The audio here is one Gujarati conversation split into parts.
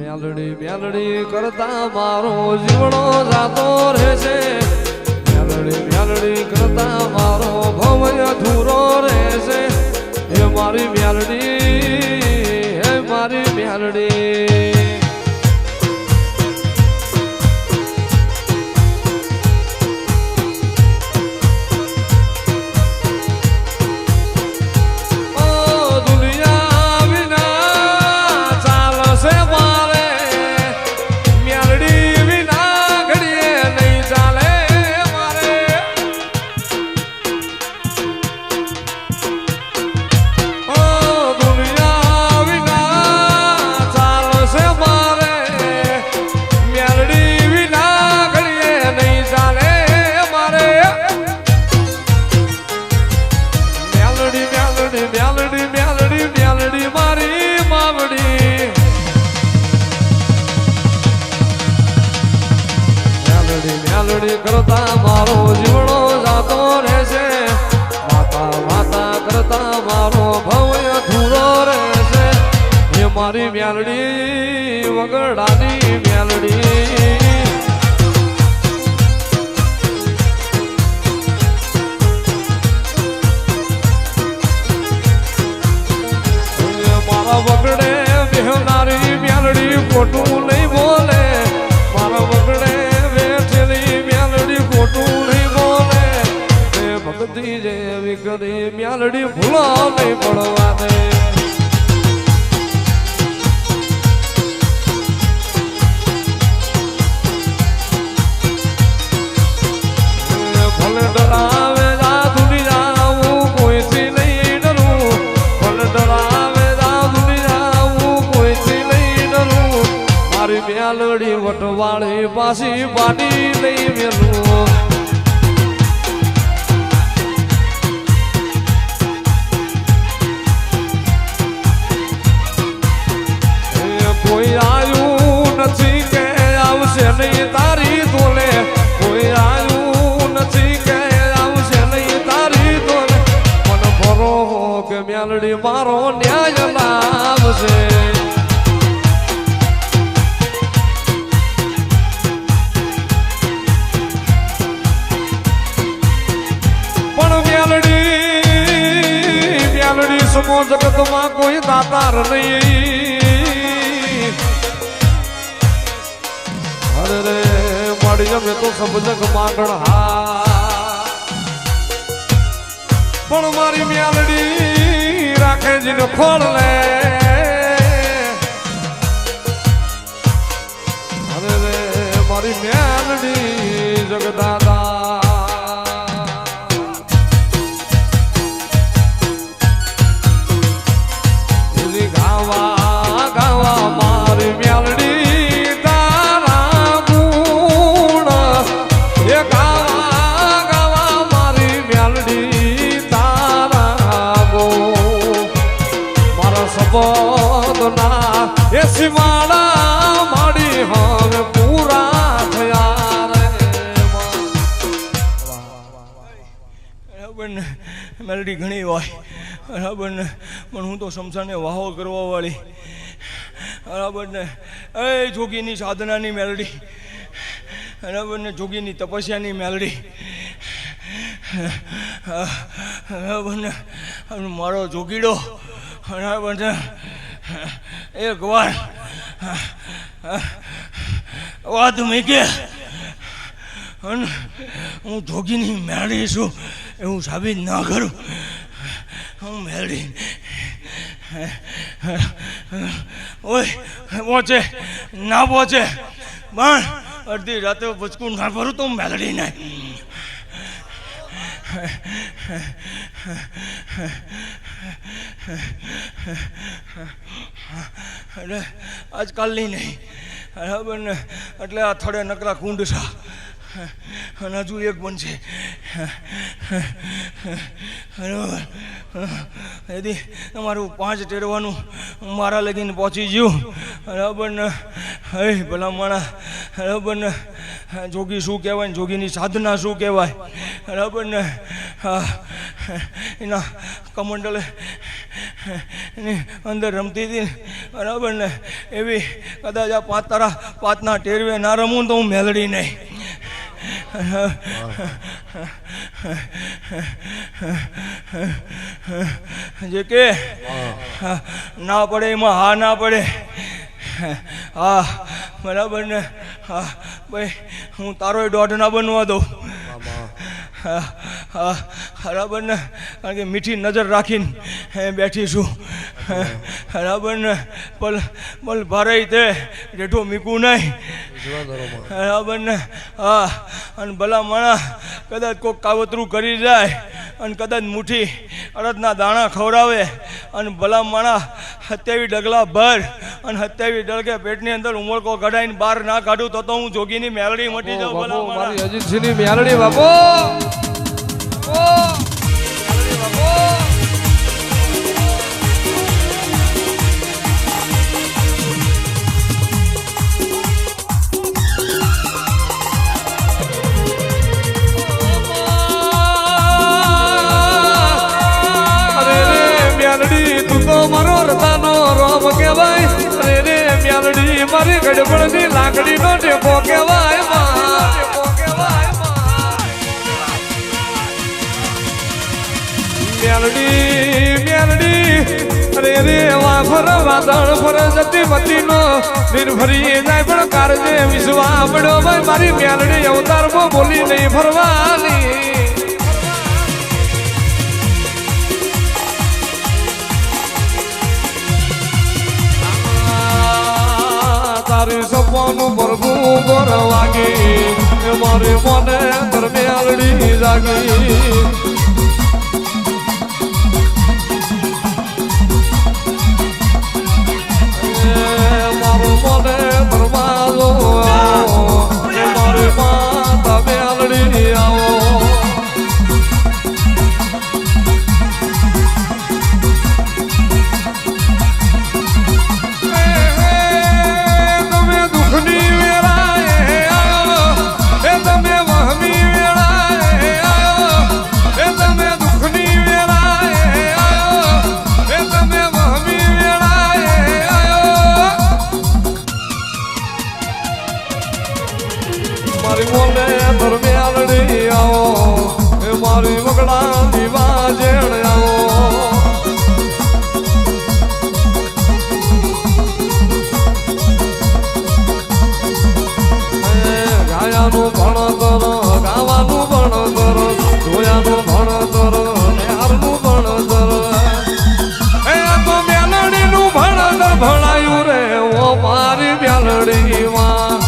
મેલડી મેલડી કરતા મારો જીવણો જાતો રહેશે મેલડી મેલડી કરતા મારો ભવય અધૂરો રહેશે હે મારી મેલડી હે મારી મેલડી મેલડી મેલડી કરતા મારો જીવણો જાતો રહેશે. માતા માતા કરતા મારો ભવ્ય ધૂરો રહેશે. એ મારી મેલડી વગડાની મેલડી એ જે વિકરી મ્યાલડી ભૂલો નહીં પડવા ભલે ડરાવે જા દુનિયા હું કોઈથી ભલે ડરાવે જા દુનિયા હું કોઈથી નહીં મારી મેલડી વટવાળી પાછી પાડી મેલડી મારો ન્યાય લાવશે પણ મેલડી મેલડી સમો જગતમાં કોઈ દાતાર નહીં. અરે રે મળી અમે તો સમજક માંગણ હા પણ મારી Meldi in the know, land. સબોદના એ સીમાડા માડી હવે પૂરા થયા રે ને મેલડી ઘણી હોય. બરાબર ને પણ હું તો સમસાને વાહો કરવા વાળી. બરાબર ને એ જોગીની સાધનાની મેલડી. બરાબર ને જોગીની તપસ્યાની મેલડી. બરાબર ને મારો જોગીડો. બરાબર ને એક વાર. વાત મૂકે અને હું જોગીની મેળી છું, એવું સાબિત ના કરું. હું મેળવી ઓય પહોંચે ના પહોંચે પણ અડધી રાતે બચકું ના ભરું તો મેળવી નહીં. એટલે આજકાલની નહીં. બરાબર ને? એટલે આ થોડે નકરા કુંડ છે. અને હજુ એક બનશે બરાબર. એથી તમારું પાંચ ટેરવાનું મારા લગીને પહોંચી ગયું. બરાબર ને? હે, ભલા માણા બરાબર ને? જોગી શું કહેવાય જોગીની સાધના શું કહેવાય? બરાબર ને? એના કમંડલે એની અંદર રમતી હતી બરાબર ને? એવી કદાચ આ પાંચ તારા પાંચના ટેરવે ના રમું તો હું મેલડી નહીં. જે કે ના પડે, એમાં હા ના પડે. હા, બરાબર ને? હા, ભાઈ, હું તારો દોઢ ના બનવા દઉં. બરાબર ને. કારણ કે મીઠી નજર રાખીને બેઠી છું. બરાબર ને. પલ પલ ભારે તે, જેઠું મીકું નહીં. બરાબર ને. હા, અને ભલા માણા કદાચ કોઈક કાવતરું કરી જાય અને કદાચ મુઠ્ઠી અડદના દાણા ખવડાવે અને ભલા માણા હત્યાવી ડગલા ભર અને હત્યાવી ડળકે પેટની અંદર ઉમળકો કઢાઈને બહાર ના કાઢું તો તો હું જોગીની મેલડી મટી જાઉં ભલા મારી. અજીતસિંહની મેલડી બાપુ, ગડબડની લાકડીનો ટેપો કહેવાયમાં. મેલડી કહેવાયમાં. મ્યાલડી મ્યાલડી અરે રે વાફર વાદળ ફર જતી મતીનો નિર્ભરી જાય, પણ કારજે વિશ્વા પડ્યો મારી મેલડી અવતારમાં બોલી નહીં ફરવાની તારી સપનું ભરવું પર વાગે મારે મને દરમિયાળી જાગી. મારી મેલડીમાં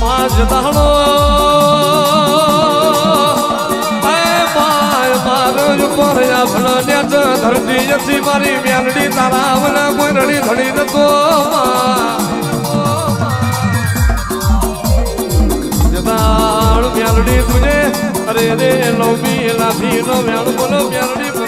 પાંચ દાણો ધરતી જતી મારી મેલડી તારા આવના કોઈ રડી ધડી નતો જતાળ મેલડી તુજે, અરે રે લોબી લાભી નો મેળ બોલો મેલડી